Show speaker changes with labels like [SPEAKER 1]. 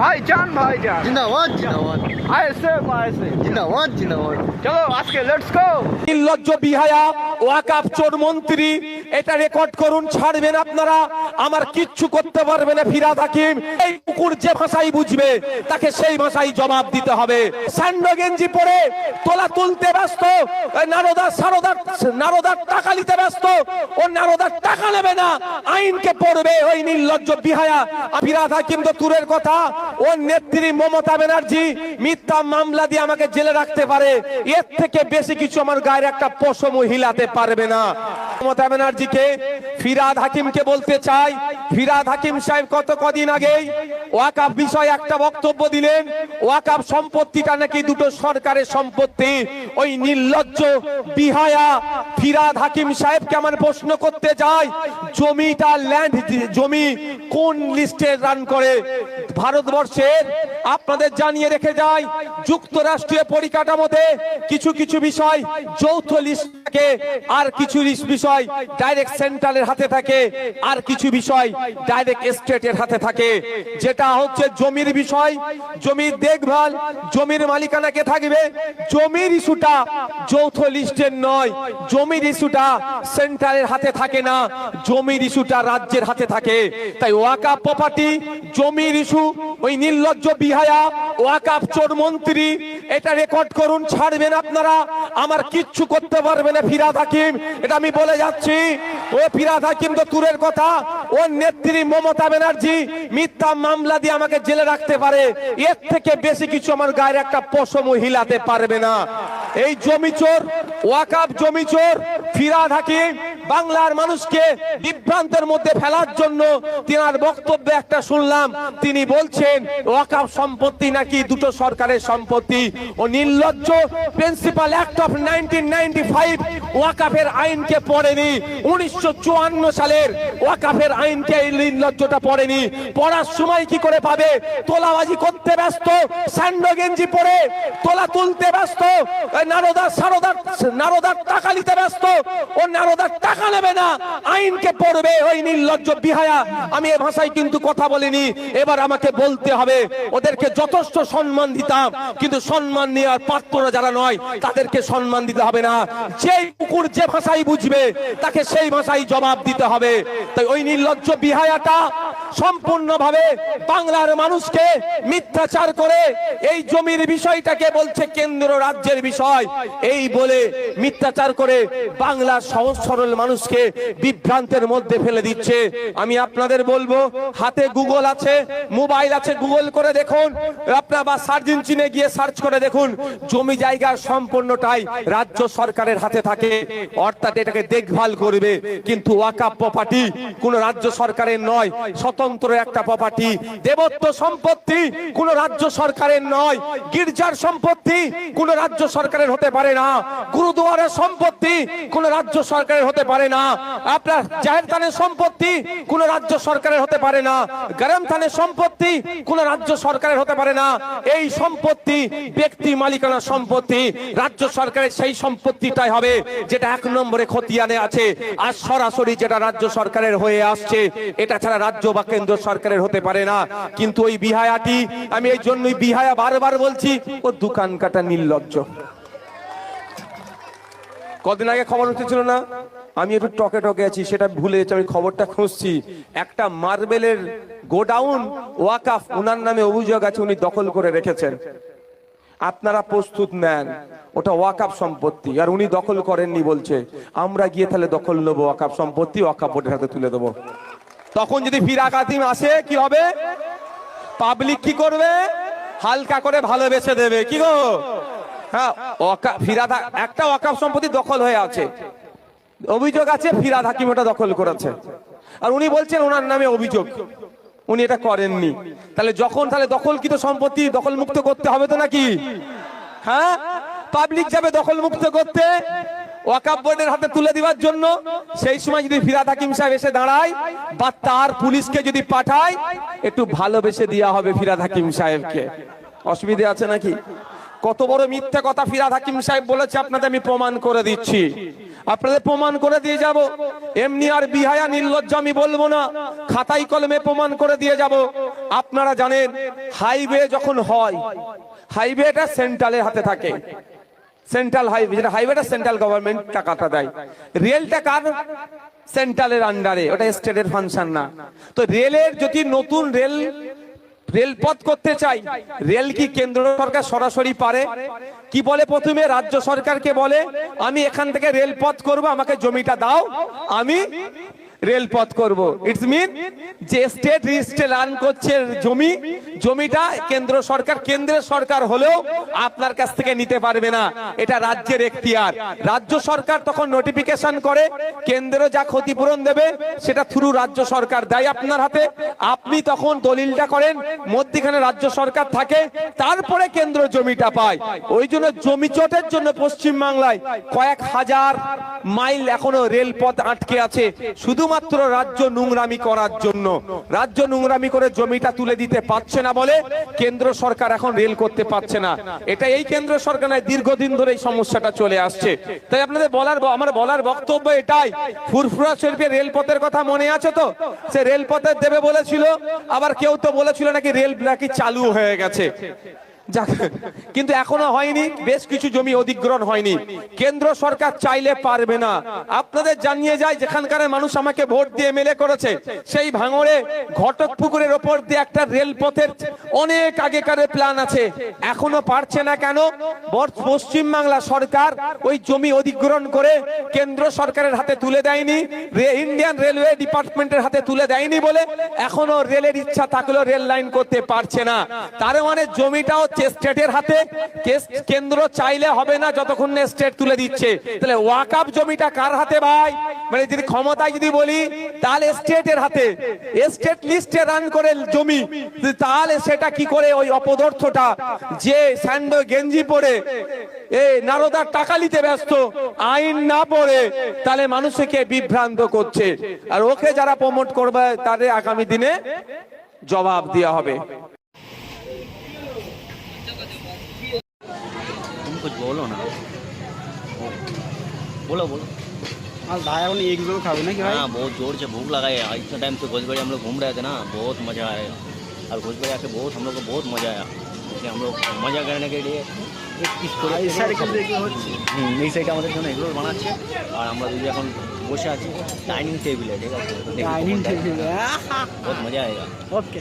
[SPEAKER 1] ভাইজান ভাইজান।
[SPEAKER 2] জিন্দাবাদ জিন্দাবাদ।
[SPEAKER 1] আইসে আইসে
[SPEAKER 2] জিন্দাবাদ জিন্দাবাদ।
[SPEAKER 1] চলো আজকে লেটস গো
[SPEAKER 3] নির্লজ্জ বিহায়া ওয়াকাফ চোর মন্ত্রী এটা রেকর্ড করুন, ছাড়বেন আপনারা। আমার কিচ্ছু করতে পারবে না ফিরাদ হাকিম। এই কুকুর যে ভাষাই বুঝবে, তাকে সেই ভাষাই জবাব দিতে হবে। স্যান্ডো গেঞ্জি পরে তোলা তুলতে ব্যস্ত নারদার সারদার নারদার টাকা নিতে ব্যস্ত, ও নারদার টাকা নেবে না, আইনকে পড়বে ওই নির্লজ্জ বিহায়া। ফিরাদ হাকিম তো দূরের কথা ওর নেত্রী মমতা ব্যানার্জি, মিথ্যা মামলা দিয়ে আমাকে জেলে রাখতে পারে। এর থেকে বেশি কিছু আমার গায়ের একটা পশম হিলাতে পারবে না। মমতা ব্যানার্জিকে ফিরাদ হাকিমকে বলতে চাই। ফিরাদ হাকিম সাহেব কত কদিন আগেই ওয়াকাফ বিষয়ে একটা বক্তব্য দিলেন। ওয়াকাফ সম্পত্তিটা নাকি দুটো সরকারের সম্পত্তি। ওই নির্লজ্জ বিহায়া ফিরাদ হাকিম সাহেবকে আমার প্রশ্ন করতে যাই। জমিটা ল্যান্ড জমি কোন লিস্টে রান করে? ভারতবর্ষের, আপনাদের জানিয়ে রেখে যায় যুক্তরাষ্ট্রীয় পরিকাঠামোতে কিছু কিছু বিষয় যৌথ লিস্ট থাকে, আর কিছু বিষয় ডাইরেক্ট সেন্ট্রালের হাতে থাকে, আর কিছু বিষয় ডাইরেক্ট স্টেটের হাতে থাকে। যেটা হচ্ছে জমির বিষয়, জমির দেখভাল, জমির মালিকানা কে থাকবে? জমির ইস্যুটা যৌথ লিস্টের নয়, জমির ইস্যুটা সেন্ট্রালের হাতে থাকে না, জমির ইস্যুটা রাজ্যের হাতে থাকে। তাই ওয়াকাপ প্রপার্টি, জমির ইস্যু, ওই নির্লজ্জ বিহায়া ওয়াকাপ চোর মন্ত্রী এটা রেকর্ড করুন, ছাড়বেন আপনারা। আমার কিচ্ছু করতে পারবে না ফিরাদ হাকিম। এটা আমি বলে যাচ্ছি। ও ফিরাদ হাকিম তো দূরের কথা। ওর নেত্রী মমতা ব্যানার্জি, মিথ্যা মামলা দিয়ে আমাকে জেলে রাখতে পারে। এর থেকে বেশি কিছু আমার গায়ের একটা পশম হিলাতে পারবে না। এই জমি চোর ওয়াকাপ জমি চোর, ফিরাদ হাকিম, বাংলার মানুষকে বিভ্রান্তের মধ্যে ফেলার জন্য তিনার বক্তব্য একটা শুনলাম। তিনি বলছেন ওয়াকাফ সম্পত্তি নাকি দুটো সরকারের সম্পত্তি? ও নির্লজ্জ প্রিন্সিপাল অ্যাক্ট অফ নাইনটিন ওয়াকাফের আইনকে পড়েনি। উনিশশো সালের ওয়াকাফের আইনকে এই নির্লজ্জটা পড়েনি। পড়ার সময় কি করে পাবে? তোলাবাজি করতে ব্যস্ত গেঞ্জি পরে তোলা তুলতে ব্যস্ত নারদার সারদার নারদার টাকা নিতে ব্যস্ত, ও নারদার টাকা নেবে না। আইনকে পড়বে ওই নির্লজ্জ বিহায়া। আমি এ ভাষায় কিন্তু কথা বলিনি। এবার আমাকে বলতে হবে, ওদেরকে যথেষ্ট সম্মান দিতাম, কিন্তু সম্মান নেওয়ার পাত্ররা যারা নয়, তাদেরকে সম্মান দিতে হবে না। যেই কুকুর যে ভাষাই বুঝবে, তাকে সেই ভাষাই জবাব দিতে হবে। তাই ওই নির্লজ্জ বিহায়াটা সম্পূর্ণভাবে বাংলার মানুষকে মিথ্যাচার করে এই জমির বিষয়টাকে বলছে কেন্দ্র রাজ্যের বিষয়। এই বলে মিথ্যাচার করে বাংলার সহজ সরল মানুষকে বিভ্রান্তের মধ্যে ফেলে দিচ্ছে। আমি আপনাদের বলব, হাতে গুগল আছে, মোবাইল আছে, গুগল করে দেখুন। আপনার বা সার্চ ইঞ্জিনে গিয়ে সার্চ করে দেখুন। জমি জায়গার সম্পূর্ণটাই রাজ্য সরকারের হাতে থাকে। অর্থাৎ এটাকে দেখভাল করবে। কিন্তু ওয়াকাপ প্রপার্টি কোন রাজ্য সরকারের নয় স্বতন্ত্র একটা প্রপার্টি দেবত্ব সম্পত্তি কোন রাজ্য সরকারের নয়, গির্জার সম্পত্তি কোন রাজ্য সরকারের হতে পারে না, গুরুদুয়ারের সম্পত্তি কোন রাজ্য সরকারের হতে পারে না, আপনার জাহের থানের সম্পত্তি কোন রাজ্য সরকারের হতে পারে না, গরম থানের সম্পত্তি কোন রাজ্য সরকারের হতে পারে না, এই সম্পত্তি ব্যক্তি মালিকানা সম্পত্তি, রাজ্য সরকারের সেই সম্পত্তিটাই হবে যেটা এক নম্বরে খতিয়ানে আছে, আর সরাসরি যেটা রাজ্য সরকারের হয়ে আসছে, এটা ছাড়া রাজ্য বা কেন্দ্র সরকারের হতে পারে না। কিন্তু ওই বিহায়াটি, আমি এই জন্যই বিহায়া বারবার বলছি, ও দোকান কাটা নির্লজ্জ। কদিন আগে খবর উঠেছিল না? আমি একটু টকে টকে আছি, সেটা ভুলে গেছি আমি খবরটা খুঁজছি। একটা মার্বেলের গোডাউন ওয়াকাফ, উনার নামে অভিযোগ আছে, উনি দখল করে রেখেছেন। আপনারা প্রস্তুত নেন, ওটা ওয়াকাফ সম্পত্তি, আর উনি দখল করেননি বলছে। আমরা গিয়ে তাহলে দখল নেব ওয়াকাফ সম্পত্তি, ওয়াকাফ বোর্ডের হাতে তুলে দেবো। তখন যদি ফিরা কাতিম আসে, কি হবে? পাবলিক কি করবে? হালকা করে ভালোবেসে দেবে। কি গো? হ্যাঁ ফিরাদ একটা ওয়াকাফ সম্পত্তি দখল হয়ে আছে। অভিযোগ আছে ফিরাদ হাকিম ওটা দখল করেছে। আর উনি বলছেন, ওনার নামে অভিযোগ। উনি এটা করেননি। তাহলে যখন, তাহলে দখলকৃত সম্পত্তি দখল মুক্ত করতে হবে তো নাকি? হ্যাঁ? পাবলিক যাবে দখল মুক্ত করতে। ওয়াকাব বোর্ডের হাতে তুলে দিবার জন্য সেই সময় যদি ফিরাদ হাকিম সাহেব এসে দাঁড়ায় বা তার পুলিশকে যদি পাঠায়, একটু ভালোবেসে দেওয়া হবে ফিরাদ হাকিম সাহেবকে। অসুবিধা আছে নাকি? কত বড় মিথ্যে কথা ফিরাদ হাকিম সাহেব বলেছে, আপনাদের আমি প্রমাণ করে দিচ্ছি। আপনাদের প্রমাণ করে দিয়ে যাব। এমনি আর বিহায়া নির্লজ্জ আমি বলব না, খাতাই কলমে প্রমাণ করে দিয়ে যাব। আপনারা জানেন, হাইওয়ে যখন হয়, হাইওয়েটা সেন্ট্রালের হাতে থাকে। সেন্ট্রাল হাইওয়ে যেটা হাইওয়েটা সেন্ট্রাল গভর্নমেন্ট টাকাটা দেয়। রেলটা কার? সেন্ট্রালের আন্ডারে ওটা স্টেটের ফাংশন না। তো রেলের যদি নতুন রেল রেলপথ করতে চাই রেল কি কেন্দ্র সরকার সরাসরি পারে? কি বলে প্রথমে? রাজ্য সরকারকে বলে, আমি এখান থেকে রেলপথ করব, আমাকে জমিটা দাও, আমি রেলপথ করব। ইটস মিন যে স্টেট রেজিস্ট্রে রান করছে জমি, জমিটা কেন্দ্র সরকার, কেন্দ্রের সরকার হলেও আপনার কাছ থেকে নিতে পারবে না। এটা রাজ্যের এখতিয়ার। রাজ্য সরকার তখন নোটিফিকেশন করে, কেন্দ্র যা ক্ষতিপূরণ দেবে সেটা থ্রু রাজ্য সরকার দেয় আপনার হাতে। আপনি তখন দলিলটা করেন, মধ্যখানে রাজ্য সরকার থাকে, তারপরে কেন্দ্র জমিটা পায়। ওই জন্য জমি চটের জন্য পশ্চিম বাংলায় কয়েক হাজার মাইল এখনও রেলপথ আটকে আছে। শুধুমাত্র রাজ্য নোংরামি করার জন্য। রাজ্য নোংরামি করে জমিটা তুলে দিতে পারছে না বলে কেন্দ্র সরকার এখন রেল করতে পারছে না। এটা এই কেন্দ্র সরকার নয়, দীর্ঘদিন ধরে এই সমস্যাটা চলে আসছে। তাই আপনাদের বলার আমার বলার বক্তব্য এটাই। ফুরফুরা শরীফের রেলপথের কথা মনে আছে তো? সে রেলপথের দেবে বলেছিল, আবার কেউ তো বলেছিল নাকি রেল নাকি চালু হয়ে গেছে। কিন্তু এখনও হয়নি, বেশ কিছু জমি অধিগ্রহণ হয়নি। কেন্দ্র সরকার চাইলে পারবে না। আপনাদের জানিয়ে যায় যেখানকার মানুষ আমাকে ভোট দিয়ে এমএলএ করেছে, সেই ভাঙড়ে ঘটক পুকুরের ওপর দিয়ে একটা রেলপথের অনেক আগেকার প্ল্যান আছে। এখনও পারছে না কেন? পশ্চিম বাংলা সরকার ওই জমি অধিগ্রহণ করে কেন্দ্র সরকারের হাতে তুলে দেয়নি ইন্ডিয়ান রেলওয়ে ডিপার্টমেন্টের হাতে তুলে দেয়নি বলে এখনও রেলের ইচ্ছা থাকলেও রেল লাইন করতে পারছে না। তার মানে জমিটা হচ্ছে স্টেটের হাতে কেন্দ্র চাইলে হবে না যতক্ষণ না স্টেট তুলে দিচ্ছে। তাহলে ওয়াকাপ জমিটা কার হাতে ভাই? মানে যদি ক্ষমতায় যদি বলি, তাহলে স্টেটের হাতে। স্টেট লিস্টে রান করে জমি। তাহলে সেটা কি করে ওই অপদার্থটা? যে স্যান্ডো গেঞ্জি পরে এ নারদার টাকা নিতে ব্যস্ত, আইন না পড়ে, তাহলে মানুষকে বিভ্রান্ত করছে। আর ওকে যারা প্রমোট করবে, তাদের আগামী দিনে জবাব দেওয়া হবে।
[SPEAKER 4] बोलो बोलो
[SPEAKER 1] आज भाई अपन एक दो खाओ ना कि भाई
[SPEAKER 4] हाँ बहुत जोर से भूख लगा है इतना टाइम से घोसबड़ी हम लोग घूम रहे थे ना बहुत मज़ा आया और घोसबड़ी आके बहुत हम लोग को बहुत मज़ा आया इसलिए हम लोग मज़ा करने के लिए एक পিস করে
[SPEAKER 1] এই সাইডে কিন্তু এগুলো হচ্ছে।
[SPEAKER 4] হুম, এই সাইডে আমাদের জন্য এগুলো বানাচ্ছে আর আমরা দুজন এখন বসে আছি ডাইনিং টেবিলে ঠিক আছে দেখুন
[SPEAKER 1] डाइनिंग
[SPEAKER 4] কোনটা-
[SPEAKER 1] टेबल
[SPEAKER 4] बहुत मज़ा आएगा
[SPEAKER 1] ओके